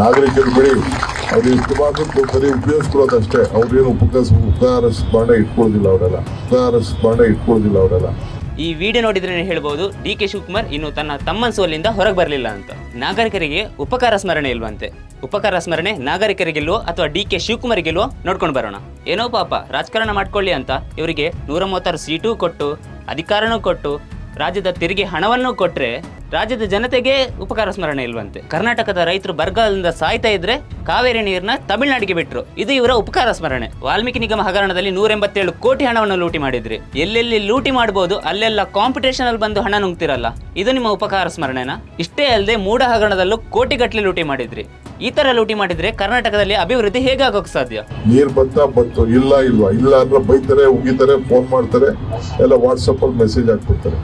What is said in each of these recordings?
ನಾಗರಿಕರು ಬಿಡಿ. ಅವ್ರು ಎಷ್ಟು ಮಾತ್ರ ಉಪಯೋಗಿಸ್ಕೊಳ್ಳೋದು ಉಪಯೋಗಿಸ್ಕೊಳ್ಳೋದಷ್ಟೇ ಅವ್ರೇನು ಉಪಕಾರ ಉಪಕಾರ ಸ್ಮರಣೆ ಇಟ್ಕೊಳ್ಳೋದಿಲ್ಲ ಅವರೆಲ್ಲ. ಉಪಕಾರ ಸ್ಮರಣೆ ಇಟ್ಕೊಳ್ಳೋದಿಲ್ಲ ಅವರೆಲ್ಲ. ಈ ವಿಡಿಯೋ ನೋಡಿದ್ರೆ ಹೇಳ್ಬೋದು? ಡಿ ಕೆ ಶಿವಕುಮಾರ್ ಇನ್ನು ತನ್ನ ತಮ್ಮನ ಸೋಲಿಂದ ಹೊರಗೆ ಬರಲಿಲ್ಲ ಅಂತ. ನಾಗರಿಕರಿಗೆ ಉಪಕಾರ, ಸ್ಮರಣೆ ಇಲ್ವಂತೆ. ಉಪಕಾರ, ಸ್ಮರಣೆ ನಾಗರಿಕರಿಗೆಲ್ಲೋ ಅಥವಾ ಡಿ ಕೆ ಶಿವಕುಮಾರಿಗಿಲ್ವೋ ನೋಡ್ಕೊಂಡು ಬರೋಣ. ಏನೋ ಪಾಪ, ರಾಜಕಾರಣ ಮಾಡ್ಕೊಳ್ಳಿ ಅಂತ ಇವರಿಗೆ ನೂರ ಮೂವತ್ತಾರು ಸೀಟು ಕೊಟ್ಟು, ಅಧಿಕಾರನೂ ಕೊಟ್ಟು, ರಾಜ್ಯದ ತೆರಿಗೆ ಹಣವನ್ನು ಕೊಟ್ರೆ ರಾಜ್ಯದ ಜನತೆಗೆ ಉಪಕಾರ ಸ್ಮರಣೆ ಇಲ್ವಂತೆ. ಕರ್ನಾಟಕದ ರೈತರು ಬರಗಾಲದಿಂದ ಸಾಯ್ತಾ ಇದ್ರೆ ಕಾವೇರಿ ನೀರನ್ನ ತಮಿಳುನಾಡಿಗೆ ಬಿಟ್ರು. ಇದು ಇವರ ಉಪಕಾರ ಸ್ಮರಣೆ. ವಾಲ್ಮೀಕಿ ನಿಗಮ ಹಗರಣದಲ್ಲಿ ನೂರ ಎಂಬತ್ತೇಳು ಕೋಟಿ ಹಣವನ್ನು ಲೂಟಿ ಮಾಡಿದ್ರಿ. ಎಲ್ಲೆಲ್ಲಿ ಲೂಟಿ ಮಾಡಬಹುದು ಅಲ್ಲೆಲ್ಲ ಕಾಂಪಿಟೇಷನ್ ಅಲ್ಲಿ ಬಂದು ಹಣ ನುಂಗ್ತಿರಲ್ಲ. ಇದು ನಿಮ್ಮ ಉಪಕಾರ ಸ್ಮರಣೆನಾ? ಇಷ್ಟೇ ಅಲ್ಲದೆ ಮೂಡ ಹಗರಣದಲ್ಲೂ ಕೋಟಿಗಟ್ಟಲೆ ಲೂಟಿ ಮಾಡಿದ್ರಿ. ಈ ತರ ಲೂಟಿ ಮಾಡಿದ್ರೆ ಕರ್ನಾಟಕದಲ್ಲಿ ಅಭಿವೃದ್ಧಿ ಹೇಗಾಗೋಕ್ ಸಾಧ್ಯ? ನೀರ್ ಬಂತ ಬಂತು, ಇಲ್ಲ ಇಲ್ವಾ ಇಲ್ಲ ಅಂದ್ರೆ ಬೈತಾರೆ, ಉಗಿತಾರೆ ಫೋನ್ ಮಾಡ್ತಾರೆ, ಎಲ್ಲ ವಾಟ್ಸಪ್ ಅಲ್ಲಿ ಮೆಸೇಜ್ ಹಾಕ್ಬಿಡ್ತಾರೆ.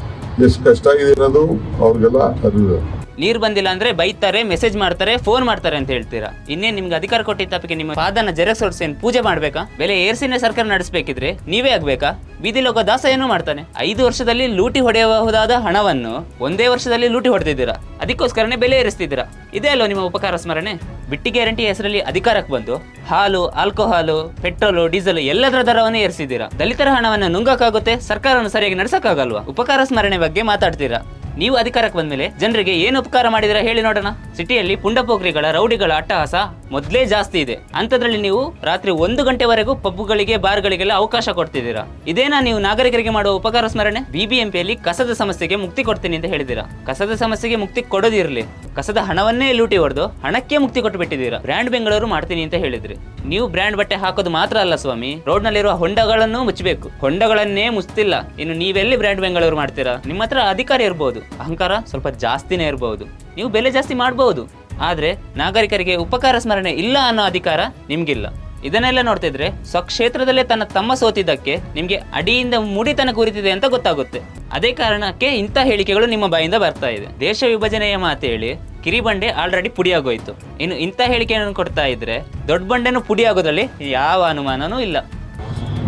ಎಷ್ಟು ಕಷ್ಟ ಆಗಿದೆ ಅನ್ನೋದು ಅವ್ರಿಗೆಲ್ಲ ಅರಿವು ನೀರು ಬಂದಿಲ್ಲ ಅಂದ್ರೆ ಬೈತಾರೆ ಮೆಸೇಜ್ ಮಾಡ್ತಾರೆ ಫೋನ್ ಮಾಡ್ತಾರೆ ಅಂತ ಹೇಳ್ತೀರಾ? ಇನ್ನೇ ನಿಮ್ಗೆ ಅಧಿಕಾರ ಕೊಟ್ಟಿದ್ದ ತಪ್ಪಿಗೆ ನಿಮ್ಮ ಪಾದನ ಜೆರಾಕ್ಸ್ ಹೊಡ್ಸಿ ಪೂಜೆ ಮಾಡ್ಬೇಕಾ? ಬೆಲೆ ಏರ್ಸಿನ ಸರ್ಕಾರ ನಡೆಸಬೇಕಿದ್ರೆ ನೀವೇ ಆಗ್ಬೇಕಾ? ಬೀದಿ ಲೋಕ ದಾಸ ಏನು ಮಾಡ್ತಾನೆ. ಐದು ವರ್ಷದಲ್ಲಿ ಲೂಟಿ ಹೊಡೆಯಬಹುದಾದ ಹಣವನ್ನು ಒಂದೇ ವರ್ಷದಲ್ಲಿ ಲೂಟಿ ಹೊಡೆದಿದ್ದೀರಾ? ಅದಕ್ಕೋಸ್ಕರನೇ ಬೆಲೆ ಏರಿಸ್ತಿದ್ದೀರಾ? ಇದೇ ಅಲ್ಲೋ ನಿಮ್ಮ ಉಪಕಾರ ಸ್ಮರಣೆ? ಬಿಟ್ಟಿ ಗ್ಯಾರಂಟಿ ಹೆಸರಲ್ಲಿ ಅಧಿಕಾರಕ್ಕೆ ಬಂದು ಹಾಲು ಆಲ್ಕೋಹಾಲು ಪೆಟ್ರೋಲು ಡೀಸೆಲ್ ಎಲ್ಲದರ ದರವನ್ನು ಏರಿಸಿದ್ದೀರಾ? ದಲಿತರ ಹಣವನ್ನು ನುಂಗಕ್ಕಾಗುತ್ತೆ? ಸರ್ಕಾರವನ್ನು ಸರಿಯಾಗಿ ನಡೆಸಕ್ಕಾಗಲ್ವಾ? ಉಪಕಾರ ಸ್ಮರಣೆ ಬಗ್ಗೆ ಮಾತಾಡ್ತೀರಾ? ನೀವು ಅಧಿಕಾರಕ್ಕೆ ಬಂದ ಮೇಲೆ ಜನರಿಗೆ ಏನು ಉಪಕಾರ ಮಾಡಿದಿರ ಹೇಳಿ ನೋಡೋಣ. ಸಿಟಿಯಲ್ಲಿ ಪುಂಡಪೋಕ್ರಿಗಳ ರೌಡಿಗಳ ಅಟ್ಟಹಾಸ ಮೊದಲೇ ಜಾಸ್ತಿ ಇದೆ. ಅಂಥದ್ರಲ್ಲಿ ನೀವು ರಾತ್ರಿ ಒಂದು ಗಂಟೆವರೆಗೂ ಪಬ್ಗಳಿಗೆ, ಬಾರ್ಗಳಿಗೆಲ್ಲ ಅವಕಾಶ ಕೊಡ್ತಿದ್ದೀರಾ? ಇದೇನಾ ನೀವು ನಾಗರಿಕರಿಗೆ ಮಾಡುವ ಉಪಕಾರ ಸ್ಮರಣೆ? ಬಿಬಿಎಂಪಿಯಲ್ಲಿ ಕಸದ ಸಮಸ್ಯೆಗೆ ಮುಕ್ತಿ ಕೊಡ್ತೀನಿ ಅಂತ ಹೇಳಿದಿರಾ ಕಸದ ಸಮಸ್ಯೆಗೆ ಮುಕ್ತಿ ಕೊಡೋದಿರಲಿ. ಕಸದ ಹಣವನ್ನೇ ಲೂಟಿ ಹೊಡೆದು ಹಣಕ್ಕೆ ಮುಕ್ತಿ ಕೊಟ್ಟು ಬಿಟ್ಟಿದ್ದೀರಾ ಬ್ರ್ಯಾಂಡ್ ಬೆಂಗಳೂರು ಮಾಡ್ತೀನಿ ಅಂತ ಹೇಳಿದ್ರಿ. ನೀವು ಬ್ರ್ಯಾಂಡ್ ಬಟ್ಟೆ ಹಾಕೋದು ಮಾತ್ರ ಅಲ್ಲ ಸ್ವಾಮಿ. ರೋಡ್ ನಲ್ಲಿರುವ ಹೊಂಡಗಳನ್ನು ಮುಚ್ಚಬೇಕು. ಹೊಂಡಗಳನ್ನೇ ಮುಚ್ತಿಲ್ಲ. ಇನ್ನು ನೀವೆಲ್ಲಿ ಬ್ರ್ಯಾಂಡ್ ಬೆಂಗಳೂರು ಮಾಡ್ತೀರಾ? ನಿಮ್ಮ ಹತ್ರ ಅಧಿಕಾರ ಇರ್ಬೋದು. ಅಹಂಕಾರ ಸ್ವಲ್ಪ ಜಾಸ್ತಿನೇ ಇರಬಹುದು ನೀವು ಬೆಲೆ ಜಾಸ್ತಿ ಮಾಡಬಹುದು ಆದ್ರೆ ನಾಗರಿಕರಿಗೆ ಉಪಕಾರ ಸ್ಮರಣೆ ಇಲ್ಲ ಅನ್ನೋ ಅಧಿಕಾರ ನಿಮ್ಗಿಲ್ಲ. ಇದನ್ನೆಲ್ಲ ನೋಡ್ತಿದ್ರೆ ಸ್ವಕ್ಷೇತ್ರದಲ್ಲೇ ತನ್ನ ತಮ್ಮ ಸೋತಿದ್ದಕ್ಕೆ ನಿಮ್ಗೆ ಅಡಿಯಿಂದ ಮುಡಿತನ ಕುರಿತಿದೆ ಅಂತ ಗೊತ್ತಾಗುತ್ತೆ. ಅದೇ ಕಾರಣಕ್ಕೆ ಇಂಥ ಹೇಳಿಕೆಗಳು ನಿಮ್ಮ ಬಾಯಿಂದ ಬರ್ತಾ ಇದೆ. ದೇಶ ವಿಭಜನೆಯ ಮಾತು ಹೇಳಿ ಕಿರಿಬಂಡೆ ಆಲ್ರೆಡಿ ಪುಡಿಯಾಗೋಯ್ತು. ಇನ್ನು ಇಂಥ ಹೇಳಿಕೆಯನ್ನು ಕೊಡ್ತಾ ಇದ್ರೆ ದೊಡ್ಡ ಬಂಡೆನೂ ಪುಡಿಯಾಗೋದ್ರಲ್ಲಿ ಯಾವ ಅನುಮಾನನೂ ಇಲ್ಲ.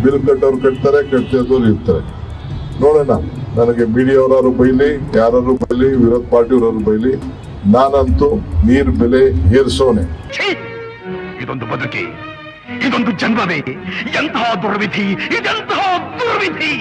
ಬಿಲ್ ಕಟ್ಟೋರು ಕಟ್ತಾರೆ ಇರ್ತಾರೆ. ನೋಡೋಣ. ನನಗೆ ಮೀಡಿಯಾವ್ರಾರು ಬೈಲಿ ಯಾರು ಬೈಲಿ, ವಿರೋಧ ಪಾರ್ಟಿಯವ್ರಾರು ಬೈಲಿ, ನಾನಂತೂ ನೀರ್ ಬೆಲೆ ಏರ್ಸೋಣೆ ಇದೊಂದು ಬದುಕಿ, ಇದೊಂದು ಜನ್ಮವೇ, ಎಂತಹ ದುರ್ವಿಧಿ, ಇದೆಂತಹ ದುರ್ವಿಧಿ!